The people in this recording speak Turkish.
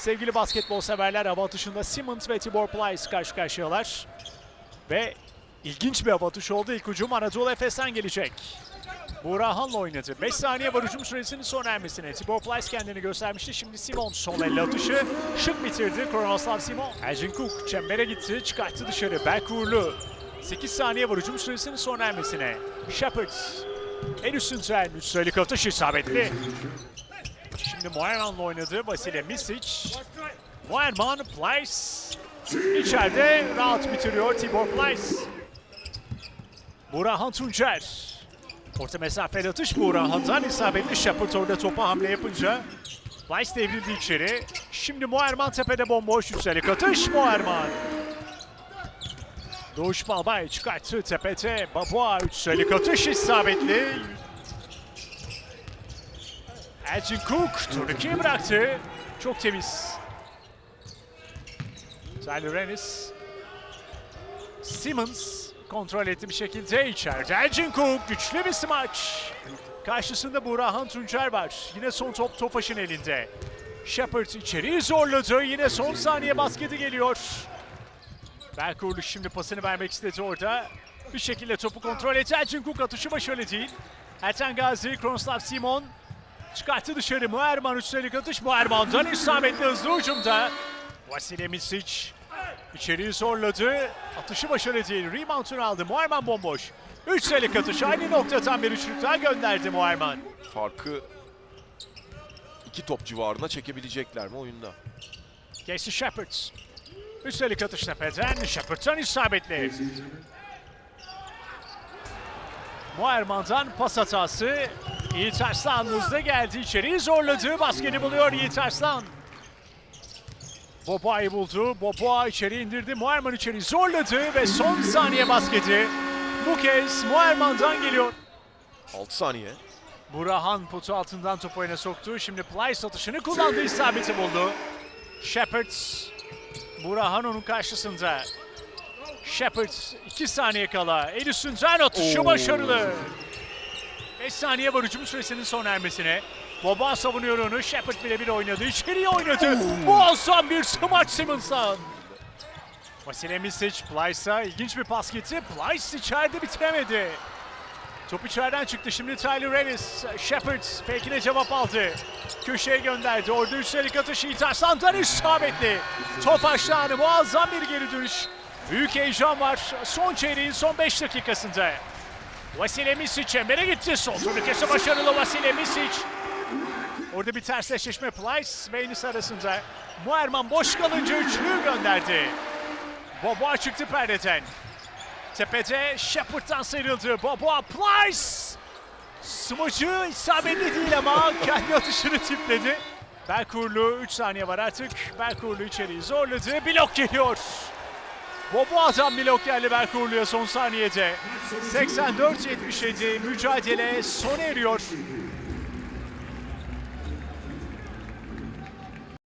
Sevgili basketbol severler hava atışında Simmons ve Tibor Plyce karşı karşıyalar. Ve ilginç bir hava atışı oldu. İlk hücum Anadolu Efes'ten gelecek. Buğra Han'la oynadı. 5 saniye var hücum süresinin sona ermesine. Tibor Plyce kendini göstermişti. Şimdi Simon sol elle atışı. Şık bitirdi. Kronoslav Simon. Elgin Cook çembere gitti. Çıkarttı dışarı. Berk Uğurlu. 8 saniye var hücum süresinin sona ermesine. Shepard. En üstünden 3 sayılık atış isabetli. Şimdi Moerman'la oynadı. Vasile Misic. Moerman, Plyce. İçeride rahat bitiriyor Tibor Plyce. Burhan Tuncer. Orta mesafeli atış Burhan'dan isabetli. Shepard orada topa hamle yapınca Plyce devrildi içeri. Şimdi Moerman tepede bomboş üstelik atış Moerman. Doğuş Balbay çıkarttı tepete. Babua üstelik atış isabetli. Elgin Cook turnukeyi bıraktı. Çok temiz. Tyler Ennis. Simmons kontrol etti bir şekilde içeride. Elgin Cook güçlü bir smaç. Karşısında Burhan Tuncer var. Yine son top Tofaş'ın elinde. Shepard içeriği zorladı. Yine son saniye basketi geliyor. Berkurlu şimdi pasını vermek istedi orada. Bir şekilde topu kontrol etti. Elgin Cook atışı başarılı değil. Erten Gazi, Kronslav Simon çıkarttı dışarı. Muerman üstelik atış. Muerman'dan isabetli hızlı hücumda. Vasile Misic içeriği zorladı. Atışı başarılı değil. Rebound'unu aldı. Muerman bomboş. 3 sayılık atış. Aynı noktadan bir üçlük daha gönderdi Muerman. Farkı iki top civarına çekebilecekler mi oyunda? Casey Shepard. Üstelik atış tepeden. Shepard'dan isabetli. Muerman'dan pas hatası. Yiğit Arslan hızlı geldi. içeriği zorladı. Basketi buluyor Yiğit Arslan. Boboa'yı buldu. Boboa içeri indirdi. Muerman içeri zorladı ve son saniye basketi. Bu kez Muerman'dan geliyor. 6 saniye. Burahan potu altından topu oyuna soktu. Şimdi Plyce atışını kullandı, isabeti buldu. Shepard, Burahan onun karşısında. Shepard 2 saniye kala. El üstünden atışı Oo. başarılı. 5 saniye var hücum süresinin son ermesine. Boba savunuyor onu. Shepard birebir oynadı. İçeriye oynadı. Muazzam bir smaç Simmons'tan. Vasile Misic, Plyce'a ilginç bir pas gitti. Plyce içeride bitiremedi. Top içeriden çıktı. Şimdi Tyler Ennis. Shepard fake'ine cevap aldı. Köşeye gönderdi. Orada üstelik atışı İtarslan'dan isabetli. Top aşağıda muazzam bir geri dönüş. Büyük heyecan var. Son çeyreğin son 5 dakikasında. Vasile Misic çembere gitti. Sol turnukesi başarılı Vasile Misic. Orada bir ters eşleşme Plyce Ennis arasında. Muerman boş kalınca üçlüyü gönderdi. Boboa çıktı perdeden. Tepede Shepard'dan sıyrıldı. Boboa Plyce. Smacı isabetli değil ama kendi atışını tipledi. Berkurlu 3 saniye var artık. Berkurlu içeriği zorladı. Blok geliyor. Boboa'dan blok geldi Berkurlu'ya son saniyede. 84-77 mücadele sona eriyor.